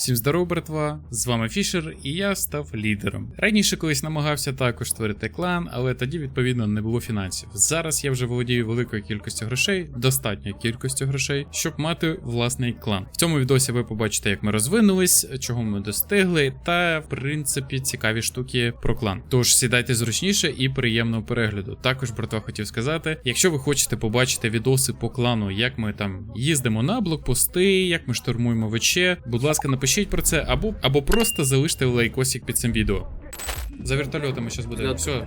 Всім здорово, братва! З вами Фішер, і я став лідером. Раніше колись намагався також створити клан, але тоді відповідно не було фінансів. Зараз я вже володію великою кількістю грошей, достатньою кількістю грошей, щоб мати власний клан. В цьому відосі ви побачите, як ми розвинулись, чого ми достигли, та в принципі цікаві штуки про клан. Тож сідайте зручніше і приємного перегляду. Також, братва, хотів сказати, якщо ви хочете побачити відоси по клану, як ми там їздимо на блокпости, як ми штурмуємо ВЧ, будь ласка, напишіть про це або, або просто залиште лайкосик під цим відео. За вертольотами зараз буде. Все,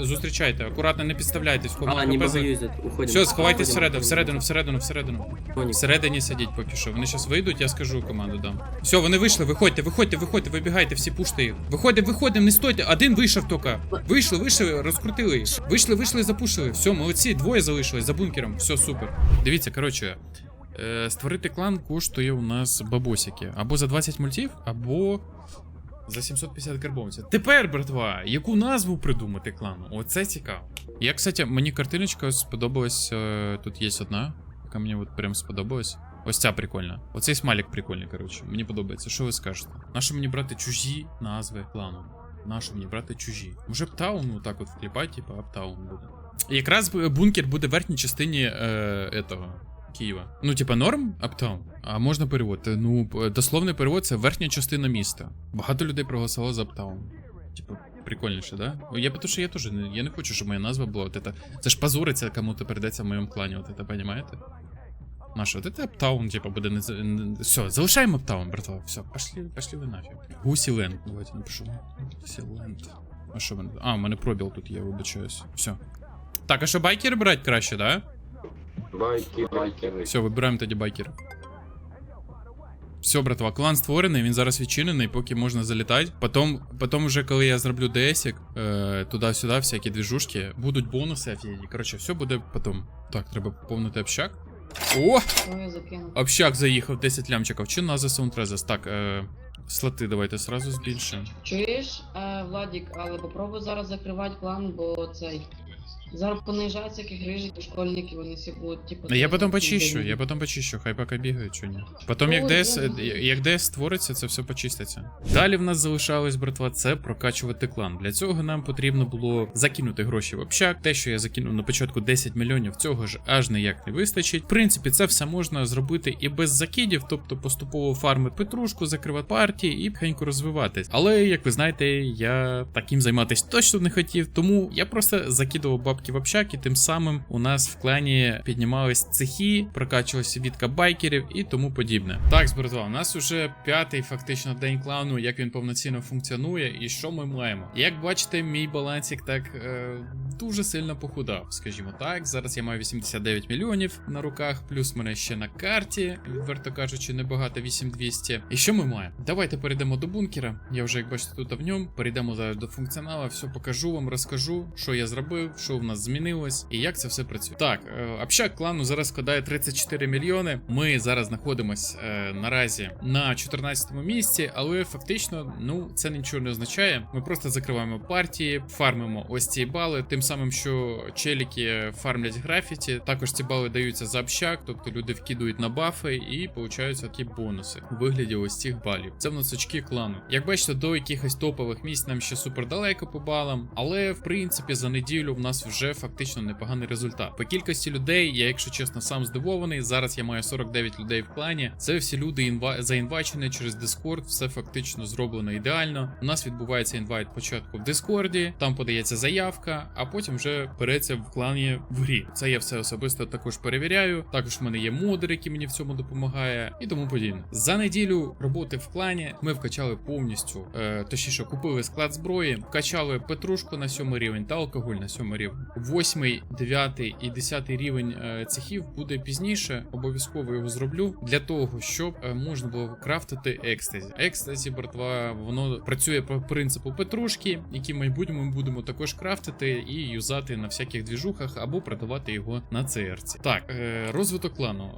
зустрічайте, акуратно не підставляйтесь, А, не могу ПЗ. юзать, уходим. Все, сховайтесь всередину, всередину, всередину, всередину. Всередині сидіть поки що. Вони зараз вийдуть, я скажу команду дам. Все, вони вийшли, виходьте, виходьте, виходьте, вибігайте, всі пуште їх. Виходимо, виходимо, не стойте. Один вийшов тільки. Вийшли, вийшли, розкрутили їх. Вийшли, вийшли, запушили. Все, молодці, двоє залишились за бункером. Все, супер. Дивіться, коротше. Е, створити клан коштує у нас бабосики. Або за 20 мультів, або за 750 карбованців. Тепер, братва, яку назву придумати клану? Оце цікаво. Я, кстати, мені картиночка сподобалась. е, Тут є одна, яка мені от прям сподобалась. Ось ця прикольна. Оцей смайлик прикольний, коротше. Мені подобається. Що ви скажете? Нащо мені брати чужі назви клану? Нащо мені брати чужі? Може Аптаун отак от вкліпати, типа Аптаун буде. Якраз бункер буде в верхній частині е, этого. Києва. Ну, типа, норм Аптаун. А можна переводити. Ну, п- дословний перевод це верхня частина міста. Багато людей проголосувало за Аптаун. Типа, прикольніше, да? Я потому що я теж не, я не хочу, щоб моя назва була. От это, це ж позориться, кому-то передається в моєму клані, от это, понимаете? Наша, от это Аптаун, типа, буде не, за- не... Все, залишаємо Аптаун, братва. Все, пошли, пошли ви нафіг. Гусі Ленд. Давайте напишу. Гусі Ленд. А що мене? А, у мене пробіл тут є, вибачаюсь. Все. Так, а що байкери брати краще, да? Байки, байки. Все, вибираємо тоді байкера. Все, братва, клан створений, він зараз відчинений, поки можна залітати. Потім, потім вже коли я зроблю ДСик, е, туди-сюди, всякі двіжушки, будуть бонуси офігенні. Коротше, все буде потім. Так, треба поповнити общак. О! Общак заїхав, 10 лямчиків. Чи на Саунтрезес? Так, е, слоти давайте сразу збільшимо. Чуєш, е, Владік, але попробуй зараз закривати клан, бо цей. Зараз понижаються яких рижики, школьники, вони всі будуть, типу. Я потім почищу, я потім почищу, хай поки бігають, чи ні. Потім, як ДС, як ДС створиться, це все почиститься. Далі в нас залишалось, братва, це прокачувати клан. Для цього нам потрібно було закинути гроші в общак. Те, що я закинув на початку 10 мільйонів, цього ж аж ніяк не вистачить. В принципі, це все можна зробити і без закидів, тобто поступово фармити петрушку, закривати партії і тихенько розвиватись. Але, як ви знаєте, я таким займатися точно не хотів, тому я просто закидував бабки в общак, і тим самим у нас в клані піднімались цехи, прокачувалася відка байкерів і тому подібне. Так, братва, у нас уже п'ятий фактично день клану, як він повноцінно функціонує, і що ми маємо. Як бачите, мій балансик так е, дуже сильно похудав, скажімо так. Зараз я маю 89 мільйонів на руках, плюс мене ще на карті, відверто кажучи, небагато 8200. І що ми маємо? Давайте перейдемо до бункера. Я вже як бачите тут в ньому. Перейдемо зараз до функціонала, все покажу вам, розкажу, що я зробив, що в нас змінилось і як це все працює. Так, е, общак клану зараз складає 34 мільйони. Ми зараз знаходимось е, наразі на 14 місці, але фактично, ну це нічого не означає. Ми просто закриваємо партії, фармимо ось ці бали, тим самим, що челіки фармлять графіті. Також ці бали даються за общак, тобто люди вкидують на бафи і получаються такі бонуси у вигляді ось цих балів. Це в нас очки клану. Як бачите, до якихось топових місць нам ще супер далеко по балам, але в принципі за неділю в нас вже фактично непоганий результат. По кількості людей, я, якщо чесно, сам здивований. Зараз я маю 49 людей в клані. Це всі люди інва... заінвайчені через Discord, все фактично зроблено ідеально. У нас відбувається інвайт спочатку в Дискорді, там подається заявка, а потім вже береться в клані в грі. Це я все особисто також перевіряю. Також в мене є модер, який мені в цьому допомагає, і тому подібне. За неділю роботи в клані ми вкачали повністю, е, точніше, купили склад зброї, вкачали петрушку на сьомий рівень та алкоголь на сьомий рівень. Восьмий, дев'ятий і десятий рівень е, цехів буде пізніше. Обов'язково його зроблю для того, щоб е, можна було крафтити екстазі. Екстазі, братва, воно працює по принципу петрушки, які в майбутньому ми будемо також крафтити і юзати на всяких двіжухах або продавати його на CRC. Так, е, розвиток клану.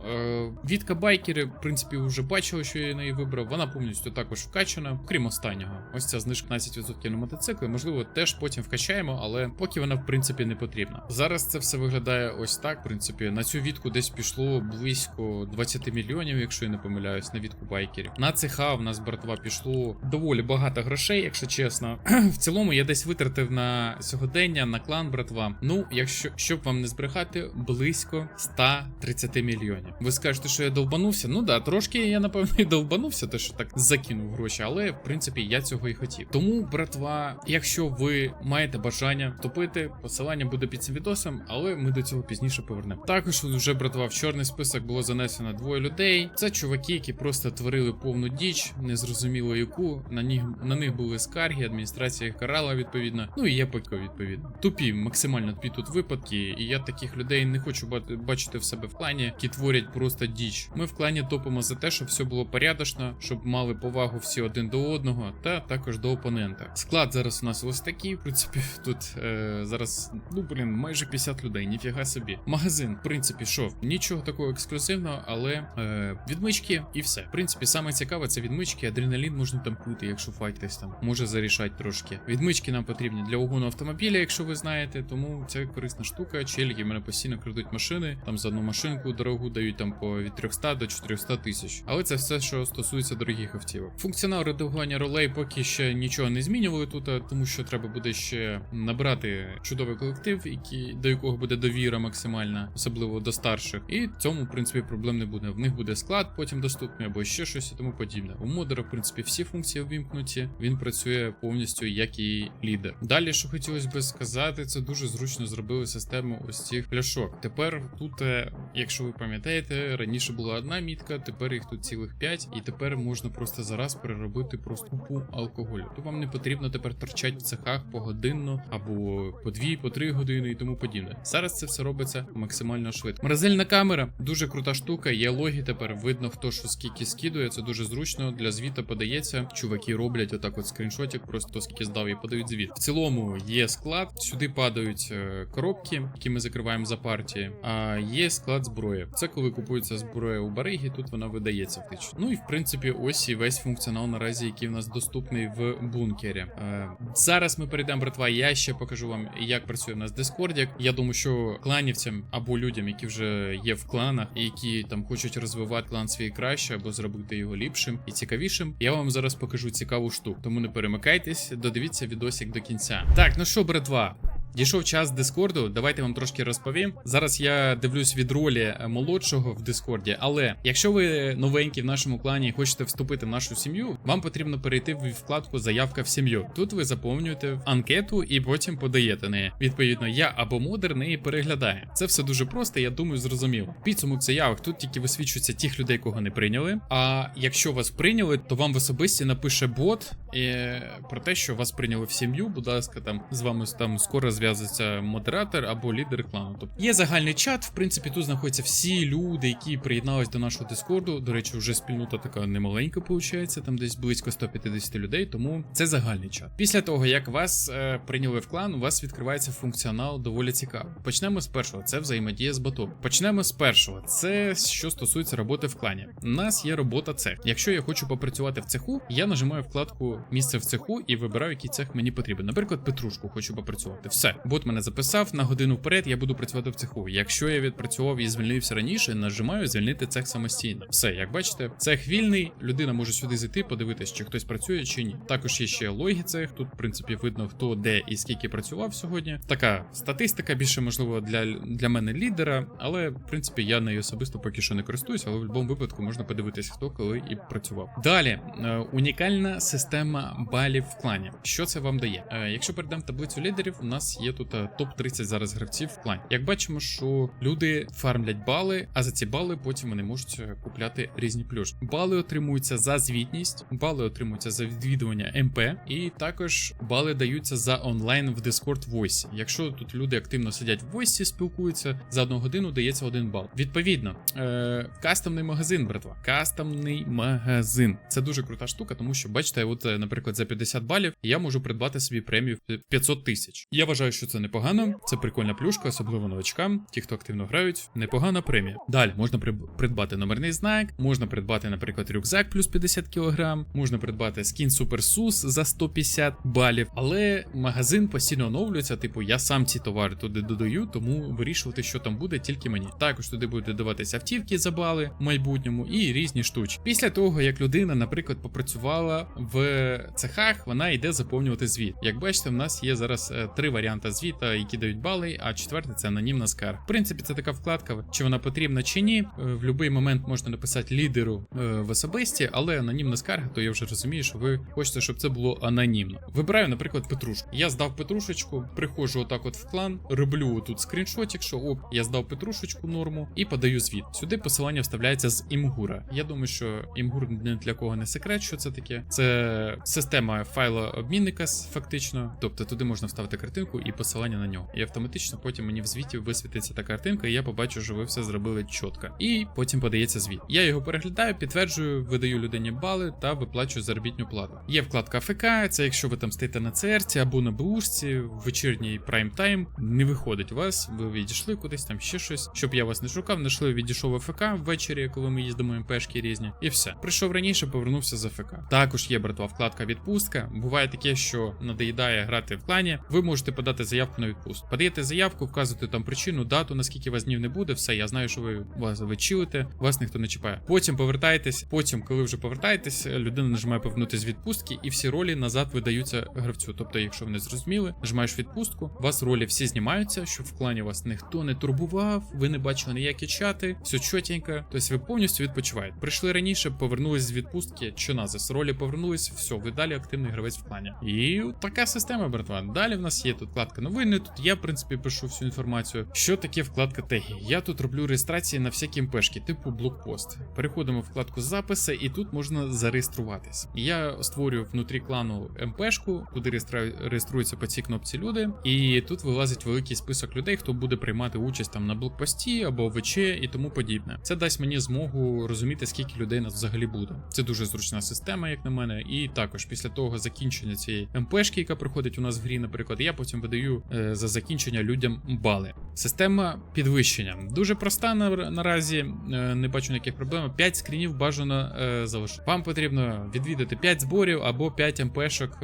Вітка байкери, в принципі, вже бачили, що я неї вибрав. Вона повністю також вкачана, крім останнього. Ось ця знижка 15% на мотоцикли. Можливо, теж потім вкачаємо, але поки вона в принципі не потрібно. Зараз це все виглядає ось так. В принципі, на цю відку десь пішло близько 20 мільйонів, якщо я не помиляюсь, на відку байкерів. На цеха в нас братва пішло доволі багато грошей, якщо чесно. в цілому я десь витратив на сьогодення, на клан братва. Ну, якщо щоб вам не збрехати, близько 130 мільйонів. Ви скажете, що я довбанувся? Ну да, трошки я напевно і довбанувся, те що так закинув гроші, але в принципі я цього і хотів. Тому, братва, якщо ви маєте бажання вступити, посилання буде під цим відосом, але ми до цього пізніше повернемо. Також вже братва в чорний список було занесено двоє людей. Це чуваки, які просто творили повну діч, незрозуміло яку. На них на них були скарги, адміністрація їх карала відповідно. Ну і є ПК відповідно. Тупі, максимально тупі тут випадки, і я таких людей не хочу ба- бачити в себе в клані, які творять просто діч. Ми в клані топимо за те, щоб все було порядочно, щоб мали повагу всі один до одного, та також до опонента. Склад зараз у нас ось такий. В принципі, тут е, зараз, ну блін, майже 50 людей, ніфіга собі. Магазин, в принципі, що нічого такого ексклюзивного, але е, відмички і все. В принципі, саме цікаве це відмички. Адреналін можна там пити, якщо файтись там, може зарішати трошки. Відмички нам потрібні для угону автомобіля, якщо ви знаєте, тому це корисна штука. Челіки мене постійно крадуть машини, там за одну машинку дорогу дають там по від 300 до 400 тисяч. Але це все, що стосується дорогих автівок. Функціонал редагування ролей поки ще нічого не змінювали тут, тому що треба буде ще набрати чудовий колектив, який до якого буде довіра максимальна, особливо до старших. І цьому, в принципі, проблем не буде. В них буде склад потім доступний або ще щось і тому подібне. У модера, в принципі, всі функції увімкнуті. Він працює повністю як і лідер. Далі, що хотілося би сказати, це дуже зручно зробили систему ось цих пляшок. Тепер тут, е, якщо ви пам'ятаєте, раніше була одна мітка, тепер їх тут цілих 5, і тепер можна просто зараз переробити просто купу алкоголю. То вам не потрібно тепер торчати в цехах погодинно або по 2, по 3 години і тому подібне. Зараз це все робиться максимально швидко. Морозильна камера дуже крута штука. Є логі тепер. Видно, хто що скільки скидує. Це дуже зручно. Для звіта подається. Чуваки роблять отак, от скріншотик, просто скільки здав і подають звіт. В цілому є склад. Сюди падають е, коробки, які ми закриваємо за партії. А є склад зброї. Це коли купується зброя у баригі, тут вона видається втично. Ну і в принципі, ось і весь функціонал наразі, який в нас доступний в бункері. Е, зараз ми перейдемо, братва. Я ще покажу вам, як працює в нас Дискорді. Я думаю, що кланівцям або людям, які вже є в кланах, і які там хочуть розвивати клан свій краще або зробити його ліпшим і цікавішим. Я вам зараз покажу цікаву штуку. Тому не перемикайтесь, додивіться відосик до кінця. Так, ну що, братва. Дійшов час Дискорду, давайте вам трошки розповім. Зараз я дивлюсь від ролі е, молодшого в Дискорді, але якщо ви новенький в нашому клані і хочете вступити в нашу сім'ю, вам потрібно перейти в вкладку Заявка в сім'ю. Тут ви заповнюєте анкету і потім подаєте неї. Відповідно, я або модер неї переглядає. Це все дуже просто, я думаю, зрозуміло. Підсумок заявок тут тільки висвічується тих людей, кого не прийняли. А якщо вас прийняли, то вам в особисті напише бот е, про те, що вас прийняли в сім'ю. Будь ласка, там з вами там скоро зв'язується модератор або лідер клану. Тобто є загальний чат. В принципі, тут знаходяться всі люди, які приєднались до нашого дискорду. До речі, вже спільнота така немаленька, виходить, там десь близько 150 людей. Тому це загальний чат. Після того, як вас е, прийняли в клан, у вас відкривається функціонал доволі цікавий. Почнемо з першого. Це взаємодія з ботом. Почнемо з першого. Це що стосується роботи в клані. У нас є робота цех. Якщо я хочу попрацювати в цеху, я нажимаю вкладку місце в цеху і вибираю, який цех мені потрібен. Наприклад, петрушку хочу попрацювати. Все, бот мене записав на годину вперед. Я буду працювати в цеху. Якщо я відпрацював і звільнився раніше, нажимаю звільнити цех самостійно. Все, як бачите, цех вільний. Людина може сюди зайти, подивитись, чи хтось працює, чи ні. Також є ще логі цех. Тут, в принципі, видно, хто де і скільки працював сьогодні. Така статистика більше можливо для, для мене лідера, але в принципі я нею особисто поки що не користуюся, але в будь-якому випадку можна подивитись, хто коли і працював. Далі е, унікальна система балів в клані. Що це вам дає? Е, Якщо перейдемо в таблицю лідерів, у нас є тут е, топ 30 зараз гравців в клані. Як бачимо, що люди фармлять бали, а за ці бали потім вони можуть е, купляти різні плюшки. Бали отримуються за звітність, бали отримуються за відвідування МП, і також бали даються за онлайн в Discord Voice. Якщо тут люди активно сидять в Voice, спілкуються, за одну годину дається один бал. Відповідно, е, кастомний магазин, братва. Кастомний магазин. Це дуже крута штука, тому що бачите, от е, наприклад, за 50 балів, я можу придбати собі премію в 500 тисяч. Я вважаю, що це непогано. Це прикольна плюшка, особливо новачкам, ті, хто активно грають. Непогана премія. Далі можна придбати номерний знак, можна придбати, наприклад, рюкзак плюс 50 кг, можна придбати скін SUS за 150 балів. Але магазин постійно оновлюється. Типу, я сам ці товари туди додаю, тому вирішувати, що там буде, тільки мені. Також туди будуть додаватися автівки за бали в майбутньому і різні штучки. Після того, як людина, наприклад, попрацювала в цехах, вона йде заповнювати звіт. Як бачите, в нас є зараз е, три варіанти звіта, які дають бали, а четвертий це анонімна скарга. В принципі, це така вкладка, чи вона потрібна чи ні. Е, В будь-який момент можна написати лідеру е, в особисті, але анонімна скарга, то я вже розумію, що ви хочете, щоб це було анонімно. Вибираю, наприклад, Петрушку. Я здав Петрушечку, приходжу отак от в клан, роблю тут скріншотик, що оп, я здав Петрушечку норму і подаю звіт. Сюди посилання вставляється з імгура. Я думаю, що імгур не для кого не секрет, що це таке. Це система файлообмінника фактично. Тобто туди можна вставити картинку і посилання на нього. І автоматично потім мені в звіті висвітиться та картинка, і я побачу, що ви все зробили чітко. І потім подається звіт. Я його переглядаю, підтверджую, видаю людині бали та виплачую заробітну плату. Є вкладка ФК, це якщо ви там стоїте на ЦРці або на БУшці, в вечірній прайм-тайм не виходить вас, ви відійшли кудись там ще щось. Щоб я вас не шукав, знайшли, відійшов в ФК ввечері, коли ми їздимо МПшки різні, і все. Прийшов раніше, повернувся за ФК. Також є братва вкладка відпустка. Буває таке, що надоїдає грати в клані. Ви можете подати заявку на відпустку. Подаєте заявку, вказуєте там причину, дату, наскільки вас днів не буде. Все, я знаю, що ви вас ви чилите, вас ніхто не чіпає. Потім повертаєтесь. Потім, коли вже повертаєтесь, людина нажимає повернути з відпустки, і всі ролі назад видаються гравцю. Тобто, якщо ви не зрозуміли, нажимаєш відпустку, вас ролі всі знімаються, щоб в клані вас ніхто не турбував, ви не бачили ніякі чати, все чотенько. Тобто ви повністю відпочиваєте. Прийшли раніше, повернулись з відпустки, що назис, ролі повернулись, все, ви далі активний гравець в клані. І така система, братва. Далі в нас є тут вкладка новини. Тут я, в принципі, пишу всю інформацію. Що таке вкладка теги? Я тут роблю реєстрації на всякі МПшки, типу блокпост. Переходимо в вкладку записи, і тут можна зареєструватись. Я створюю внутрі клану МПшку, реєстра- реєструються по цій кнопці люди, і тут вилазить великий список людей, хто буде приймати участь там на блокпості або ВЧ і тому подібне. Це дасть мені змогу розуміти, скільки людей нас взагалі буде. Це дуже зручна система, як на мене. І також після того закінчення цієї МПшки, яка проходить у нас в грі, наприклад, я потім видаю е, за закінчення людям бали. Система підвищення дуже проста наразі. е, не бачу ніяких проблем. 5 скрінів бажано е, залишити. Вам потрібно відвідати 5 зборів або 5 МПшок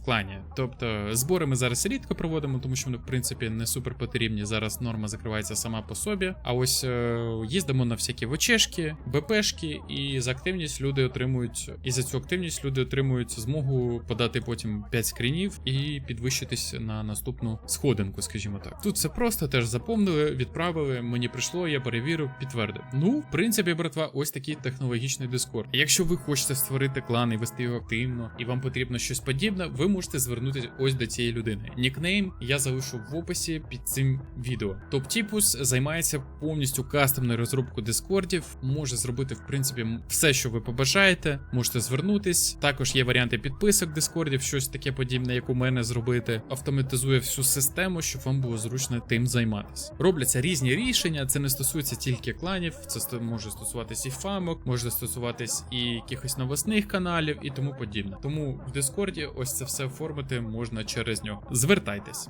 в клані. Тобто збори ми зараз рідко проводимо, тому що вони в принципі не супер потрібні. Зараз норма закривається сама по собі. А ось їздимо на всякі ВЧшки, БПшки, і за активність люди отримують. І за цю активність люди отримують змогу подати потім 5 скрінів і підвищитись на наступну сходинку, скажімо так. Тут все просто теж заповнили, відправили. Мені прийшло, я перевірив, підтвердив. Ну, в принципі, братва, ось такий технологічний дискорд. Якщо ви хочете створити клан і вести його активно, і вам потрібно щось подібне, ви можете звернутися ось до цієї людини. Нікнейм я залишу в описі під цим відео. Топтіпус займається повністю кастомною розробкою дискордів, може зробити в принципі все, що ви побажаєте. Можете звернутись. Також є варіанти підписок дискордів, щось таке подібне, як у мене зробити. Автоматизує всю систему, щоб вам було зручно тим займатися. Робляться різні рішення. Це не стосується тільки кланів, це може стосуватись і фамок, може стосуватись і якихось новосних каналів і тому подібне. Тому в Дискорді ось це все оформити можна через нього. Звертайтесь.